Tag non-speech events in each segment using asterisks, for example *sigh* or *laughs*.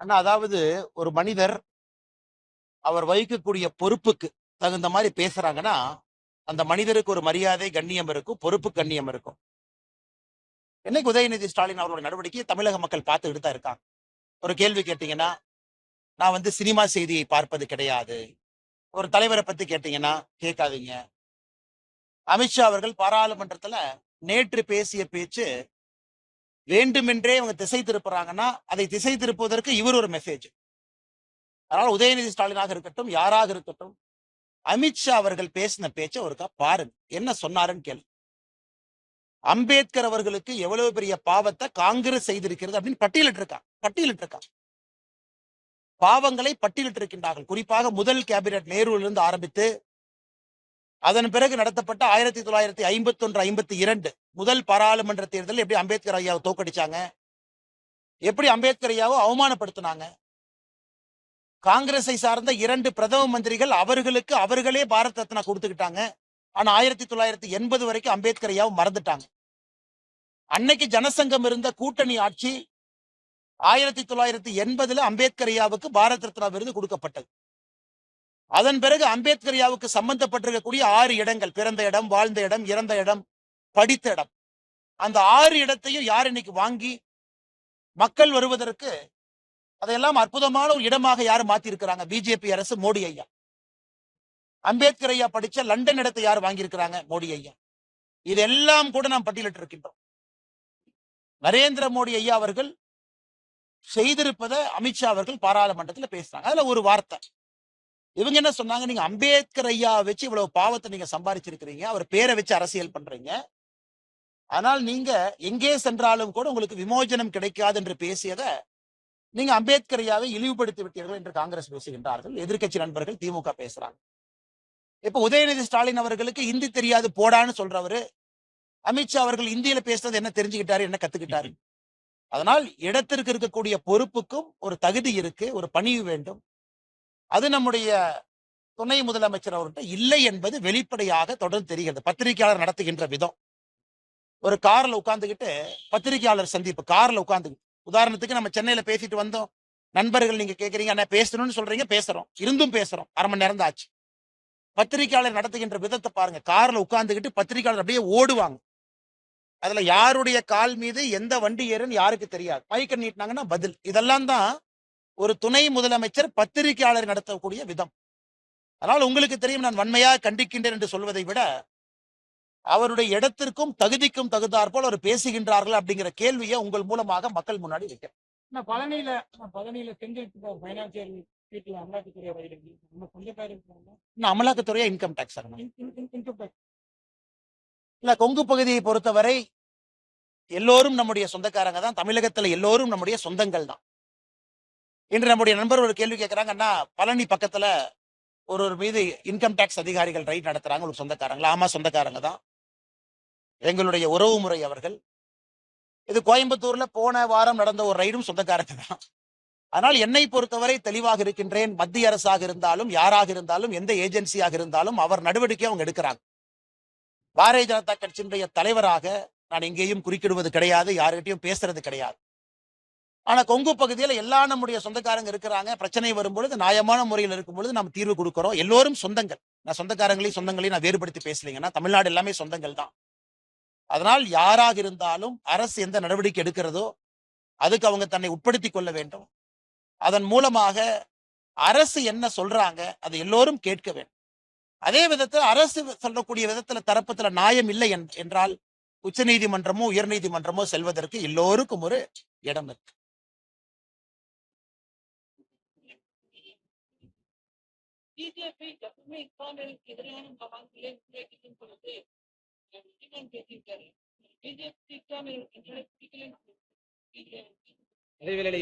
அண்ணா அதாவது ஒரு மனிதர் அவர் வகிக்கக்கூடிய பொறுப்புக்கு தகுந்த மாதிரி பேசுறாங்கன்னா அந்த மனிதருக்கு ஒரு மரியாதை கண்ணியம் இருக்கும் பொறுப்பு கண்ணியம் இருக்கும். என்னைக்கு உதயநிதி ஸ்டாலின் அவரோட நடவடிக்கையை தமிழக மக்கள் பார்த்துக்கிட்டு தான் இருக்காங்க. ஒரு கேள்வி கேட்டீங்கன்னா நான் வந்து சினிமா செய்தியை பார்ப்பது கிடையாது. ஒரு தலைவரை பத்தி கேட்டீங்கன்னா கேட்காதீங்க. அமித்ஷா அவர்கள் பாராளுமன்றத்துல நேற்று பேசிய பேச்சு வேண்டுமென்றே அவங்க திசை திருப்புறாங்கன்னா அதை திசை திருப்புவதற்கு இவர் ஒரு மெசேஜ் அதனால உதயநிதி ஸ்டாலினாக இருக்கட்டும் யாராக இருக்கட்டும் அமித்ஷா அவர்கள் பேசின பேச்சை ஒருக்கா பாருங்க. என்ன சொன்னாருன்னு கேள்வி அம்பேத்கர் அவர்களுக்கு எவ்வளவு பெரிய பாவத்தை காங்கிரஸ் செய்திருக்கிறது அப்படின்னு பட்டியலிட்டு இருக்கா பட்டியலிட்டு இருக்கா பாவங்களை பட்டியலிட்டு இருக்கின்றார்கள் குறிப்பாக முதல் கேபினட் நேருவிலிருந்து ஆரம்பித்து அதன் பிறகு நடத்தப்பட்ட ஆயிரத்தி தொள்ளாயிரத்தி ஐம்பத்தி ஒன்று ஐம்பத்தி இரண்டு முதல் பாராளுமன்ற தேர்தலில் எப்படி அம்பேத்கர் ஐயாவை தோக்கடிச்சாங்க எப்படி அம்பேத்கர் ஐயாவை அவமானப்படுத்தினாங்க? காங்கிரஸை சார்ந்த இரண்டு பிரதம மந்திரிகள் அவர்களுக்கு அவர்களே பாரத் ரத்னா கொடுத்துக்கிட்டாங்க. ஆனா ஆயிரத்தி தொள்ளாயிரத்தி எண்பது வரைக்கும் அம்பேத்கர் ஐயாவை மறந்துட்டாங்க. அன்னைக்கு ஜனசங்கம் இருந்த கூட்டணி ஆட்சி ஆயிரத்தி தொள்ளாயிரத்தி எண்பதுல அம்பேத்கர் ஐயாவுக்கு பாரத் ரத்னா விருது கொடுக்கப்பட்டது. அதன் பிறகு அம்பேத்கர் ஐயாவுக்கு சம்பந்தப்பட்டிருக்கக்கூடிய ஆறு இடங்கள் பிறந்த இடம் வாழ்ந்த இடம் இறந்த இடம் படித்த இடம். அந்த ஆறு இடத்தையும் யார் இன்னைக்கு வாங்கி மக்கள் வருவதற்கு அதையெல்லாம் அற்புதமான ஒரு இடமாக யார் மாத்திருக்கிறாங்க பிஜேபி அரசு மோடி ஐயா. அம்பேத்கர் ஐயா படிச்ச லண்டன் இடத்தை யார் வாங்கியிருக்கிறாங்க? மோடி ஐயா. இதெல்லாம் கூட நாம் பட்டியலிட்டு இருக்கின்றோம். நரேந்திர மோடி ஐயா அவர்கள் செய்திருப்பதை அமித்ஷா அவர்கள் பாராளுமன்றத்தில் பேசுறாங்க. அதுல ஒரு வார்த்தை. இவங்க என்ன சொன்னாங்க? நீங்க அம்பேத்கர் ஐயா வச்சு இவ்வளவு பாவத்தை நீங்க சம்பாதிச்சிருக்கிறீங்க அவர் பேரை வச்சு அரசியல் பண்றீங்க. ஆனால் நீங்க எங்கே சென்றாலும் கூட உங்களுக்கு விமோசனம் கிடைக்காது என்று பேசியதை நீங்க அம்பேத்கர் ஐயாவை இழிவுபடுத்தி விட்டீர்கள் என்று காங்கிரஸ் பேசுகின்றார்கள். எதிர்க்கட்சி நண்பர்கள் திமுக பேசுறாங்க. இப்ப உதயநிதி ஸ்டாலின் அவர்களுக்கு இந்தி தெரியாது போடான்னு சொல்றவரு. அமித்ஷா அவர்கள் இந்தியில பேசுறது என்ன தெரிஞ்சுக்கிட்டாரு என்ன கத்துக்கிட்டாரு? *laughs* அதனால் இடத்திற்கு இருக்கக்கூடிய பொறுப்புக்கும் ஒரு தகுதி இருக்கு ஒரு பணிவு வேண்டும். அது நம்முடைய துணை முதலமைச்சர் அவர்கிட்ட இல்லை என்பது வெளிப்படையாக தொடர்ந்து தெரிகிறது. பத்திரிகையாளர் நடத்துகின்ற விதம். ஒரு கார்ல உட்காந்துக்கிட்டு பத்திரிகையாளர் சந்திப்பு கார்ல உட்காந்து உதாரணத்துக்கு நம்ம சென்னையில பேசிட்டு வந்தோம். நண்பர்கள் நீங்க கேக்குறீங்க என்ன பேசணும்னு சொல்றீங்க பேசுறோம். இருந்தும் பேசுறோம். அரை மணி நேரம் தான் ஆச்சு. பத்திரிகையாளர் நடத்துகின்ற விதத்தை பாருங்க. கார்ல உட்காந்துக்கிட்டு பத்திரிகையாளர் அப்படியே ஓடுவாங்க. அதுல யாருடைய கால் மீது எந்த வண்டி ஏறுன்னு யாருக்கு தெரியாது. மைக்க நீட்டினாங்கன்னா பதில். இதெல்லாம் தான் ஒரு துணை முதலமைச்சர் பத்திரிகையாளர் நடத்தக்கூடிய விதம். அதனால் உங்களுக்கு தெரியும் நான் வன்மையா கண்டிக்கின்றேன் என்று சொல்வதை விட அவருடைய இடத்திற்கும் தகுதிக்கும் தகுந்தாற்போல் அவர் பேசுகின்றார்கள் அப்படிங்கிற கேள்வியை உங்கள் மூலமாக மக்கள் முன்னாடி வைக்கிறேன். பழனியில பழனியில இன்னும் அமலாக்கத்துறையா இன்கம் டேக்ஸ் இல்ல கொங்கு பகுதியை பொறுத்தவரை எல்லோரும் நம்முடைய சொந்தக்காரங்க தான். தமிழகத்துல எல்லோரும் நம்முடைய சொந்தங்கள் தான். இன்று நம்முடைய நண்பர் ஒரு கேள்வி கேட்குறாங்கன்னா பழனி பக்கத்துல ஒருவர் மீது இன்கம் டேக்ஸ் அதிகாரிகள் ரைட் நடத்துறாங்க ஒரு சொந்தக்காரங்களா? ஆமா சொந்தக்காரங்க தான். எங்களுடைய உறவு முறை அவர்கள். இது கோயம்புத்தூர்ல போன வாரம் நடந்த ஒரு ரைடும் சொந்தக்காரங்க தான். ஆனால் என்னை பொறுத்தவரை தெளிவாக இருக்கின்றேன். மத்திய அரசாக இருந்தாலும் யாராக இருந்தாலும் எந்த ஏஜென்சியாக இருந்தாலும் அவர் நடவடிக்கை அவங்க எடுக்கிறாங்க. பாரதிய ஜனதா கட்சியினுடைய தலைவராக நான் எங்கேயும் குறுக்கிடுவது கிடையாது யாருக்கிட்டையும் பேசுறது கிடையாது. ஆனால் கொங்கு பகுதியில எல்லா நம்முடைய சொந்தக்காரங்க இருக்கிறாங்க. பிரச்சனை வரும்பொழுது நியாயமான முறையில் இருக்கும் பொழுது நம்ம தீர்வு கொடுக்குறோம். எல்லோரும் சொந்தங்கள். நான் சொந்தக்காரங்களையும் சொந்தங்களையும் நான் வேறுபடுத்தி பேசலைங்கன்னா தமிழ்நாடு எல்லாமே சொந்தங்கள் தான். அதனால் யாராக இருந்தாலும் அரசு எந்த நடவடிக்கை எடுக்கிறதோ அதுக்கு அவங்க தன்னை உட்படுத்தி கொள்ள வேண்டும். அதன் மூலமாக அரசு என்ன சொல்றாங்க அதை எல்லோரும் கேட்க வேண்டும். அதே விதத்தில் அரசு சொல்லக்கூடிய விதத்துல தரப்பத்துல நியாயம் இல்லை என்- என்றால் உச்சநீதிமன்றமோ உயர்நீதிமன்றமோ செல்வதற்கு எல்லோருக்கும் ஒரு இடம் இருக்கு. பிஜேபி எப்பவுமே இஸ்லாமியர்களுக்கு எதிரான சவால்களை முன்னெடுக்கும் பொழுது சீமான் பேசியிருக்காரு பிஜேபி இஸ்லாமியர்களுக்கு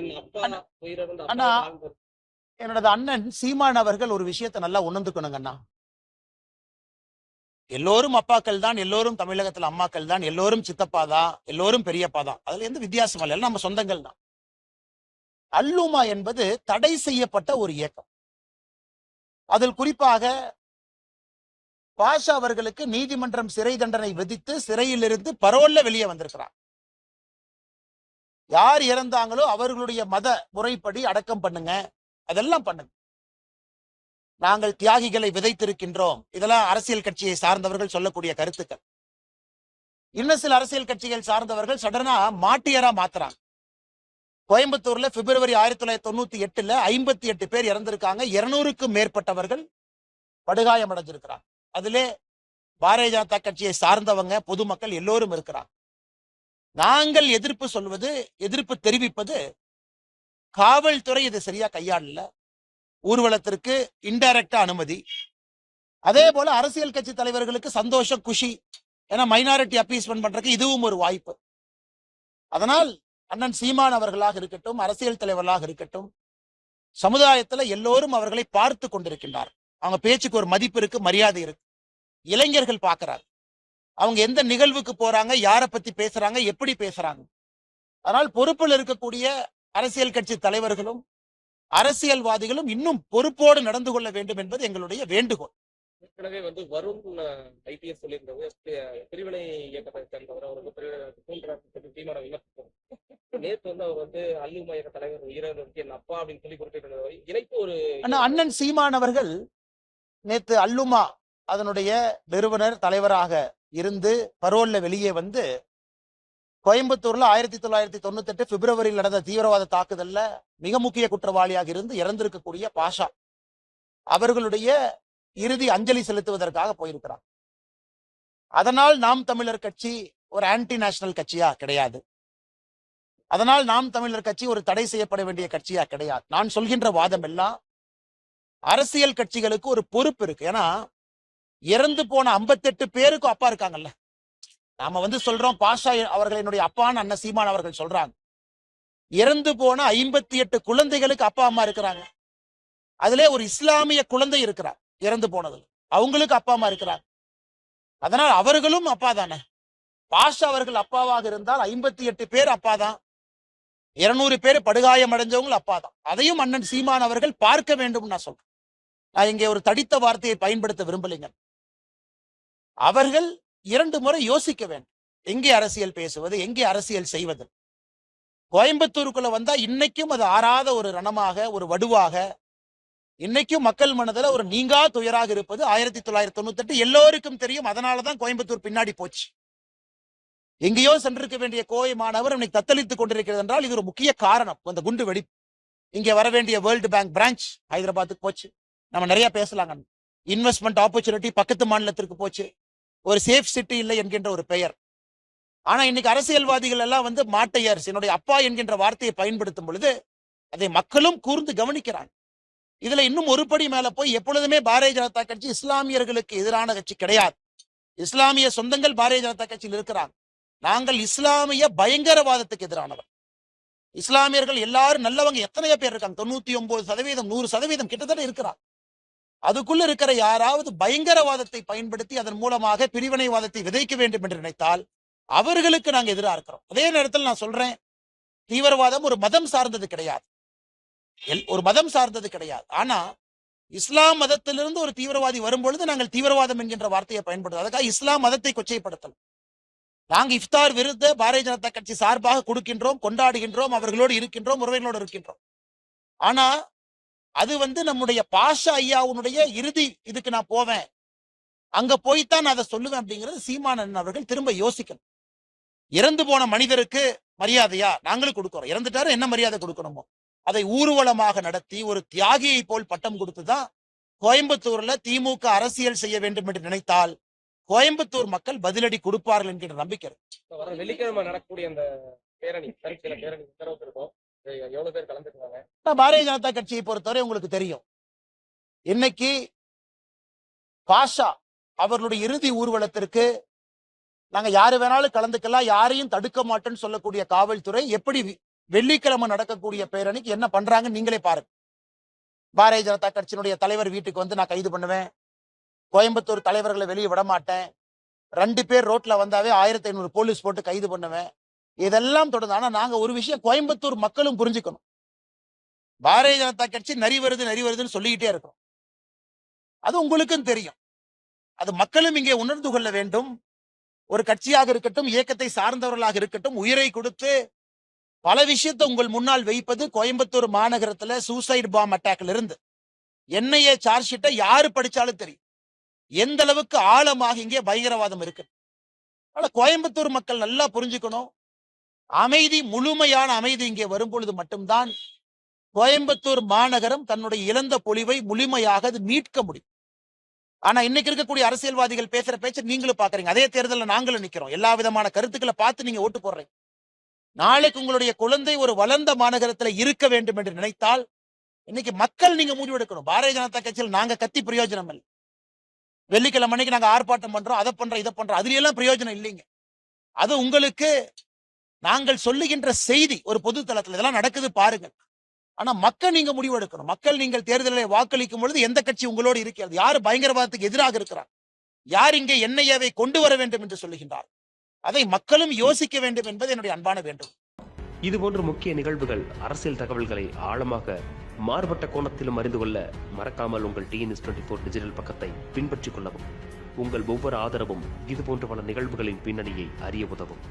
என் அப்பா அண்ணா. என்னோட அண்ணன் சீமான் அவர்கள் ஒரு விஷயத்தை நல்லா உணர்ந்துக்கணுங்க அண்ணா. எல்லோரும் அப்பாக்கள் தான் எல்லோரும் தமிழகத்துல அம்மாக்கள் தான் எல்லோரும் சித்தப்பா தான் எல்லோரும் பெரியப்பா தான். அதுல எந்த வித்தியாசம் இல்லை எல்லாம் நம்ம சொந்தங்கள் தான். அல்லுமா என்பது தடை செய்யப்பட்ட ஒரு இயக்கம். அதில் குறிப்பாக பாஷா அவர்களுக்கு நீதிமன்றம் சிறை தண்டனை விதித்து சிறையிலிருந்து பரோல்ல வெளியே வந்திருக்கிறார். யார் இறந்தாங்களோ அவர்களுடைய மத முறைப்படி அடக்கம் பண்ணுங்க. அதெல்லாம் பண்ணுங்க. நாங்கள் தியாகிகளை விதைத்திருக்கின்றோம். இதெல்லாம் அரசியல் கட்சியை சார்ந்தவர்கள் சொல்லக்கூடிய கருத்துக்கள். இன்னும் சில அரசியல் கட்சிகள் சார்ந்தவர்கள் சடனா மாட்டியரா மாத்துறாங்க. கோயம்புத்தூர்ல பிப்ரவரி ஆயிரத்தி தொள்ளாயிரத்தி தொண்ணூத்தி எட்டுல ஐம்பத்தி எட்டு பேர் இறந்திருக்காங்க. இருநூறுக்கும் மேற்பட்டவர்கள் படுகாயம் அடைஞ்சிருக்கிறாங்க அதிலே பாரதிய ஜனதா கட்சியை சார்ந்தவங்க பொதுமக்கள் எல்லோரும் இருக்கிறாங்க. நாங்கள் எதிர்ப்பு சொல்வது எதிர்ப்பு தெரிவிப்பது காவல்துறை இது சரியா கையாளல. ஊர்வலத்திற்கு இன்டைரக்டா அனுமதி. அதே போல அரசியல் கட்சி தலைவர்களுக்கு சந்தோஷம் குஷி. ஏன்னா மைனாரிட்டி அப்பீஸ்மெண்ட் பண்றதுக்கு இதுவும் ஒரு வாய்ப்பு. அதனால் அண்ணன் சீமான் அவர்களாக இருக்கட்டும் அரசியல் தலைவர்களாக இருக்கட்டும் சமுதாயத்துல எல்லோரும் அவர்களை பார்த்து கொண்டிருக்கின்றார். அவங்க பேச்சுக்கு ஒரு மதிப்பு இருக்கு மரியாதை இருக்கு. இளைஞர்கள் பார்க்கிறார் அவங்க எந்த நிகழ்வுக்கு போறாங்க யாரை பத்தி பேசுறாங்க எப்படி பேசுறாங்க. அதனால் பொறுப்பில் இருக்கக்கூடிய அரசியல் கட்சி தலைவர்களும் அரசியல்வாதிகளும் இன்னும் பொறுப்போடு நடந்து கொள்ள வேண்டும் என்பது எங்களுடைய வேண்டுகோள். ஏற்கனவே வந்து வருண் ஐபிஎஸ் சொல்லியிருந்தது. பிரிவினை இயக்கத்தை சேர்ந்தவர். அவர் வந்து பிரிவினை தீமான விமர்சித்தார் நேற்று வந்து அவர் வந்து அல்லுமா இயக்க தலைவர் வீரருக்கு என் அப்பா அப்படின்னு சொல்லி குறிப்பிட்டிருந்தவர் இணைப்பு ஒரு அண்ணன் சீமான் அவர்கள் நேற்று அல்லுமா அதனுடைய நிறுவனர் தலைவராக இருந்து பரோல்ல வெளியே வந்து கோயம்புத்தூர்ல ஆயிரத்தி தொள்ளாயிரத்தி தொண்ணூத்தி எட்டு பிப்ரவரியில் நடந்த தீவிரவாத தாக்குதல்ல மிக முக்கிய குற்றவாளியாக இருந்து இறந்திருக்கக்கூடிய பாஷா. அவர்களுடைய இறுதி அஞ்சலி செலுத்துவதற்காக போயிருக்கிறார். அதனால் நாம் தமிழர் கட்சி ஒரு ஆன்டி நேஷனல் கட்சியா கிடையாது. அதனால் நாம் தமிழர் கட்சி ஒரு தடை செய்யப்பட வேண்டிய கட்சியா கிடையாது. நான் சொல்கின்ற வாதம் எல்லாம் அரசியல் கட்சிகளுக்கு ஒரு பொறுப்பு இருக்கு. ஏன்னா இறந்து போன 58 பேருக்கும் அப்பா இருக்காங்கல்ல. நாம வந்து சொல்றோம் பாஷா அவர்கள் என்னுடைய அப்பான்னு அண்ணன் சீமான் அவர்கள் சொல்றாங்க. இறந்து போன ஐம்பத்தி எட்டு குழந்தைகளுக்கு அப்பா அம்மா இருக்கிறாங்க. அதுல ஒரு இஸ்லாமிய குழந்தை இருக்கிறார். இறந்து போனது அவங்களுக்கு அப்பா அம்மா இருக்கிறாங்க. அதனால் அவர்களும் அப்பா தானே. பாஷா அவர்கள் அப்பாவாக இருந்தால் ஐம்பத்தி எட்டு பேர் அப்பா தான். இருநூறு பேர் படுகாயம் அடைஞ்சவங்க அப்பா தான். அதையும் அண்ணன் சீமான் அவர்கள் பார்க்க வேண்டும் நான் சொல்றேன். நான் இங்கே ஒரு தடித்த வார்த்தையை பயன்படுத்த விரும்பலைங்க. அவர்கள் இரண்டு முறை யோசிக்க வேண்டும். எங்கே அரசியல் பேசுவது எங்கே அரசியல் செய்வது? கோயம்புத்தூருக்குள்ள வந்தா இன்னைக்கும் அது ஆறாத ஒரு ரணமாக ஒரு வடுவாக இன்னைக்கும் மக்கள் மனதில் ஒரு நீங்கா துயராக இருப்பது ஆயிரத்தி தொள்ளாயிரத்தி தொண்ணூத்தி எட்டு எல்லோருக்கும் தெரியும். அதனாலதான் கோயம்புத்தூர் பின்னாடி போச்சு. எங்கேயோ சென்றிருக்க வேண்டிய கோவை மாணவர் இன்னைக்கு தத்தளித்துக் கொண்டிருக்கிறது என்றால் இது ஒரு முக்கிய காரணம். அந்த குண்டு வெடிப்பு. இங்கே வர வேண்டிய வேர்ல்டு பேங்க் பிரான்ச் ஹைதராபாத்துக்கு போச்சு. நம்ம நிறைய பேசலாங்க. இன்வெஸ்ட்மெண்ட் ஆப்பர்ச்சுனிட்டி பக்கத்து மாநிலத்திற்கு போச்சு. ஒரு சேஃப் சிட்டி இல்லை என்கின்ற ஒரு பெயர். ஆனா இன்னைக்கு அரசியல்வாதிகள் எல்லாம் வந்து மாட்டையர்ஸ் என்னுடைய அப்பா என்கின்ற வார்த்தையை பயன்படுத்தும் பொழுது அதை மக்களும் கூர்ந்து கவனிக்கிறாங்க. இதுல இன்னும் ஒரு படி மேல போய் எப்பொழுதுமே பாரதிய ஜனதா கட்சி இஸ்லாமியர்களுக்கு எதிரான கட்சி கிடையாது. இஸ்லாமிய சொந்தங்கள் பாரதிய ஜனதா கட்சியில் இருக்கிறாங்க. நாங்கள் இஸ்லாமிய பயங்கரவாதத்துக்கு எதிரானவர். இஸ்லாமியர்கள் எல்லாரும் நல்லவங்க. எத்தனையோ பேர் இருக்காங்க. தொண்ணூத்தி ஒன்பது சதவீதம் நூறு சதவீதம் கிட்டத்தட்ட இருக்கிறாங்க. அதுக்குள்ள இருக்கிற யாராவது பயங்கரவாதத்தை பயன்படுத்தி அதன் மூலமாக பிரிவினைவாதத்தை விதைக்க வேண்டும் என்று நினைத்தால் அவர்களுக்கு நாங்க எதிராக இருக்கிறோம். அதே நேரத்தில் நான் சொல்றேன் தீவிரவாதம் ஒரு மதம் சார்ந்தது கிடையாது. எல்- ஒரு மதம் சார்ந்தது கிடையாது. ஆனா இஸ்லாம் மதத்திலிருந்து ஒரு தீவிரவாதி வரும்பொழுது நாங்கள் தீவிரவாதம் என்கின்ற வார்த்தையை பயன்படுத்தும் அதுக்காக இஸ்லாம் மதத்தை கொச்சைப்படுத்தலாம் நாங்கள் இஃப்தார் விருது பாரதிய ஜனதா கட்சி சார்பாக கொடுக்கின்றோம் கொண்டாடுகின்றோம் அவர்களோடு இருக்கின்றோம் உறவினர்களோடு இருக்கின்றோம். ஆனா அது வந்து நம்முடைய பாஷா ஐயாவுடைய இறுதி இதுக்கு நான் போவேன். அங்க போய்த்தான் நான் அதை சொல்லுவேன் அப்படிங்கிறது சீமானன் அவர்கள் திரும்ப யோசிக்கணும். இறந்து போன மனிதருக்கு மரியாதையா? நாங்களும் கொடுக்குறோம். இறந்துட்டாரு என்ன மரியாதை கொடுக்கணுமோ? அதை ஊர்வலமாக நடத்தி ஒரு தியாகியை போல் பட்டம் கொடுத்துதான் கோயம்புத்தூர்ல திமுக அரசியல் செய்ய வேண்டும் என்று நினைத்தால் கோயம்புத்தூர் மக்கள் பதிலடி கொடுப்பார்கள் என்கிற நம்பிக்கை வெள்ளிக்கிழமை நடக்கக்கூடிய அந்த பேரணி பேரணி எவ்வளவு பேர் பாரதிய ஜனதா கட்சியை பொறுத்தவரை உங்களுக்கு தெரியும். இன்னைக்கு பாஷா அவர்களுடைய இறுதி ஊர்வலத்திற்கு நாங்க யாரு வேணாலும் கலந்துக்கலாம் யாரையும் தடுக்க மாட்டேன்னு சொல்லக்கூடிய காவல்துறை எப்படி வெள்ளிக்கிழமை நடக்கக்கூடிய பேரணிக்கு என்ன பண்றாங்கன்னு நீங்களே பாருங்க. பாரதிய ஜனதா கட்சியினுடைய தலைவர் வீட்டுக்கு வந்து நான் கைது பண்ணுவேன். கோயம்புத்தூர் தலைவர்களை வெளியே விட மாட்டேன் ரெண்டு பேர் ரோட்ல வந்தாவே ஆயிரத்தி ஐநூறு போலீஸ் போட்டு கைது பண்ணுவேன். இதெல்லாம் தொடர்ந்து ஆனா நாங்க ஒரு விஷயம் கோயம்புத்தூர் மக்களும் புரிஞ்சுக்கணும். பாரதிய ஜனதா கட்சி நரி வருது நரி வருதுன்னு சொல்லிக்கிட்டே இருக்கும் அது உங்களுக்கும் தெரியும். அது மக்களும் இங்கே உணர்ந்து கொள்ள வேண்டும். ஒரு கட்சியாக இருக்கட்டும் இயக்கத்தை சார்ந்தவர்களாக இருக்கட்டும் உயிரை கொடுத்து பல விஷயத்தை உங்கள் முன்னால் வைப்பது கோயம்புத்தூர் மாநகரத்துல சூசைட் பாம் அட்டாக்ல இருந்து என்ஐஏ சார்ஜ் ஷீட்டை யாரு படிச்சாலும் தெரியும். எந்த அளவுக்கு ஆழமாக இங்கே பயங்கரவாதம் இருக்கு. அதனால கோயம்புத்தூர் மக்கள் நல்லா புரிஞ்சுக்கணும். அமைதி முழுமையான அமைதி இங்கே வரும் பொழுது மட்டும்தான் கோயம்புத்தூர் மாநகரம் தன்னுடைய இழந்த பொலிவை முழுமையாக அது மீட்க முடியும். ஆனா இன்னைக்கு இருக்கக்கூடிய அரசியல்வாதிகள் பேசுற பேச்சு நீங்களும் பாக்குறீங்க. அதே தேர்தலில் நாங்களும் நிக்கிறோம். எல்லா விதமான கருத்துக்களை பார்த்து நீங்க ஓட்டு போடுறீங்க. நாளைக்கு உங்களுடைய குழந்தை ஒரு வளர்ந்த மாநகரத்துல இருக்க வேண்டும் என்று நினைத்தால் இன்னைக்கு மக்கள் நீங்க முடிவெடுக்கணும் பாரதிய ஜனதா கட்சியில் நாங்க கத்தி பிரயோஜனம் இல்லை. வெள்ளிக்கிழமை அன்னைக்கு நாங்க ஆர்ப்பாட்டம் பண்றோம் அதை பண்றோம் இதை பண்றோம். அதுல எல்லாம் பிரயோஜனம் இல்லைங்க. அது உங்களுக்கு நாங்கள் சொல்லுகின்ற செய்தி ஒரு பொது தளத்துல இதெல்லாம் நடக்குது பாருங்கள். ஆனா மக்கள் நீங்க முடிவெடுக்கணும் மக்கள் நீங்கள் தேர்தலில் வாக்களிக்கும் பொழுது எந்த கட்சி உங்களோடு இருக்கிறது? யார் பயங்கரவாதத்துக்கு எதிராக இருக்கிறார்? யார் இங்கே என்ஐஏவை கொண்டு வர வேண்டும் என்று சொல்லுகின்றார்? அதை மக்களும் யோசிக்க வேண்டும் என்பது என்னுடைய அன்பான வேண்டும் இதுபோன்ற முக்கிய நிகழ்வுகள் அரசியல் தகவல்களை ஆழமாக மாறுபட்ட கோணத்திலும் அறிந்து கொள்ள மறக்காமல் உங்கள் டிஎன்எஸ் டுவெண்ட்டி ஃபோர் டிஜிட்டல் பக்கத்தை பின்பற்றிக் கொள்ளவும். உங்கள் ஒவ்வொரு ஆதரவும் இதுபோன்ற பல நிகழ்வுகளின் பின்னணியை அறிய உதவும்.